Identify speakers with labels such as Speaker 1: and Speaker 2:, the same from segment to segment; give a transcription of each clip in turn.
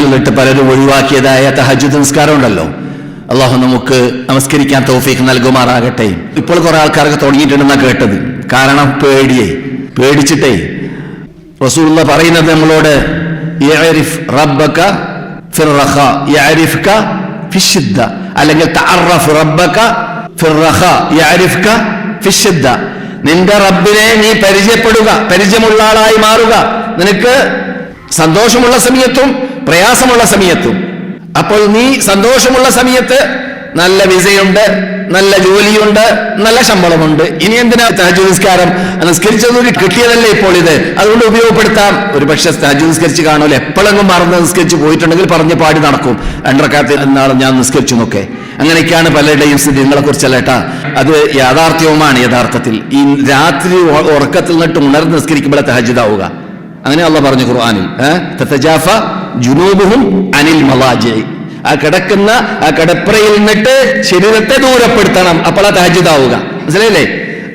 Speaker 1: നിന്നിട്ട് പലരും ഒഴിവാക്കിയതായ തഹജു നിസ്കാരം ഉണ്ടല്ലോ അള്ളാഹു നമുക്ക് നമസ്കരിക്കാൻ തോഫീക്ക് നൽകുമാറാകട്ടെ. ഇപ്പോൾ കുറെ ആൾക്കാരൊക്കെ തുടങ്ങിയിട്ടുണ്ടെന്നാണ് കേട്ടത്. കാരണം പേടിയേ. പേടിച്ചിട്ടേ. റസൂലുള്ള പറയുന്നത് നമ്മളോട് അല്ലെങ്കിൽ നിന്റെ റബ്ബിനെ നീ പരിചയപ്പെടുക പരിചയമുള്ള ആളായി മാറുക. നിനക്ക് സന്തോഷമുള്ള സമയത്തും പ്രയാസമുള്ള സമയത്തും. അപ്പോൾ നീ സന്തോഷമുള്ള സമയത്ത് നല്ല വിസയുണ്ട്. നല്ല ജോലിയുണ്ട് നല്ല ശമ്പളമുണ്ട്. ഇനി എന്തിനാ താജു നിസ്കാരം? നിസ്കരിച്ചതൊരു കിട്ടിയതല്ലേ ഇപ്പോൾ ഇത്? അതുകൊണ്ട് ഉപയോഗപ്പെടുത്താം. ഒരു പക്ഷെ താജു നിസ്കരിച്ച് കാണുമല്ലോ എപ്പോഴെങ്കിലും മറന്ന് നിസ്കരിച്ച് പോയിട്ടുണ്ടെങ്കിൽ പറഞ്ഞ് പാടി നടക്കും. രണ്ടരക്കാലത്ത് എന്നാളും ഞാൻ നിസ്കരിച്ചു നോക്കെ അങ്ങനെയൊക്കെയാണ് പലരുടെയും സ്ഥിതി. നിങ്ങളെ കുറിച്ചല്ല കേട്ടാ അത് യാഥാർത്ഥ്യവുമാണ് യഥാർത്ഥത്തിൽ. ഈ രാത്രി ഉറക്കത്തിൽ നിന്നിട്ട് ഉണർന്ന് നിസ്കരിക്കുമ്പോഴെ തഹജിതാവുക അങ്ങനെ അള്ള പറഞ്ഞു ഖുർആാനിൽ ജുനൂബുഹും അനിൽ മലാജി ആ കിടക്കുന്ന ആ കിടപ്പറയിൽ നിന്നിട്ട് ശരീരത്തെ ദൂരപ്പെടുത്തണം. അപ്പോൾ ആ തഹജിതാവുക മനസ്സിലായില്ലേ?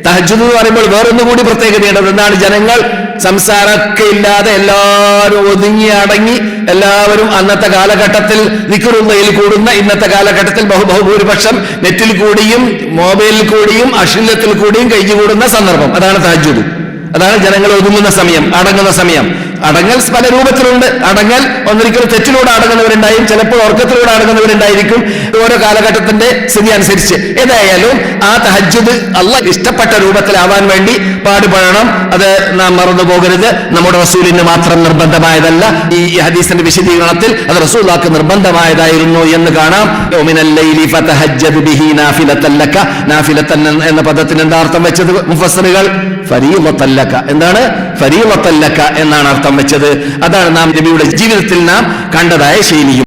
Speaker 1: തഹജുദ് എന്ന് പറയുമ്പോൾ വേറൊന്നും കൂടി പ്രത്യേകതയുണ്ട് എന്താണ് ജനങ്ങൾ സംസാരമൊക്കെ ഇല്ലാതെ എല്ലാവരും ഒതുങ്ങി അടങ്ങി എല്ലാവരും അന്നത്തെ കാലഘട്ടത്തിൽ നിക്കുറുന്നയിൽ കൂടുന്ന ഇന്നത്തെ കാലഘട്ടത്തിൽ ബഹുബഹുഭൂരിപക്ഷം നെറ്റിൽ കൂടിയും മൊബൈലിൽ കൂടിയും അശ്ലീലത്തിൽ കൂടിയും കഴിഞ്ഞുകൂടുന്ന സന്ദർഭം. അതാണ് തഹജുദ് അതാണ് ജനങ്ങൾ ഒതുങ്ങുന്ന സമയം അടങ്ങുന്ന സമയം. അടങ്ങൽ പല രൂപത്തിലുണ്ട്. അടങ്ങൽ ഒന്നിരിക്കലും തെറ്റിലൂടെ അടങ്ങുന്നവരുണ്ടായും ചിലപ്പോൾ ഉറക്കത്തിലൂടെ അടങ്ങുന്നവരുണ്ടായിരിക്കും. ഓരോ കാലഘട്ടത്തിന്റെ സ്ഥിതി അനുസരിച്ച്. ഏതായാലും ആ തഹജ്ജുദ് അല്ല ഇഷ്ടപ്പെട്ട രൂപത്തിലാവാൻ വേണ്ടി പാടുപെടണം. അത് നാം മറന്നു പോകരുത്. നമ്മുടെ റസൂലിന് മാത്രം നിർബന്ധമായതല്ല ഈ ഹദീസിന്റെ വിശദീകരണത്തിൽ അത് റസൂലാക്ക് നിർബന്ധമായതായിരുന്നു എന്ന് കാണാം. എന്ന പദത്തിന് എന്താ അർത്ഥം വെച്ചത് മുഫസറുകൾ എന്താണ്? എന്നാണ് അർത്ഥം വെച്ചത് അതാണ് നാം നബിയുടെ ജീവിതത്തിൽ നാം കണ്ടതായ ശൈലിയും.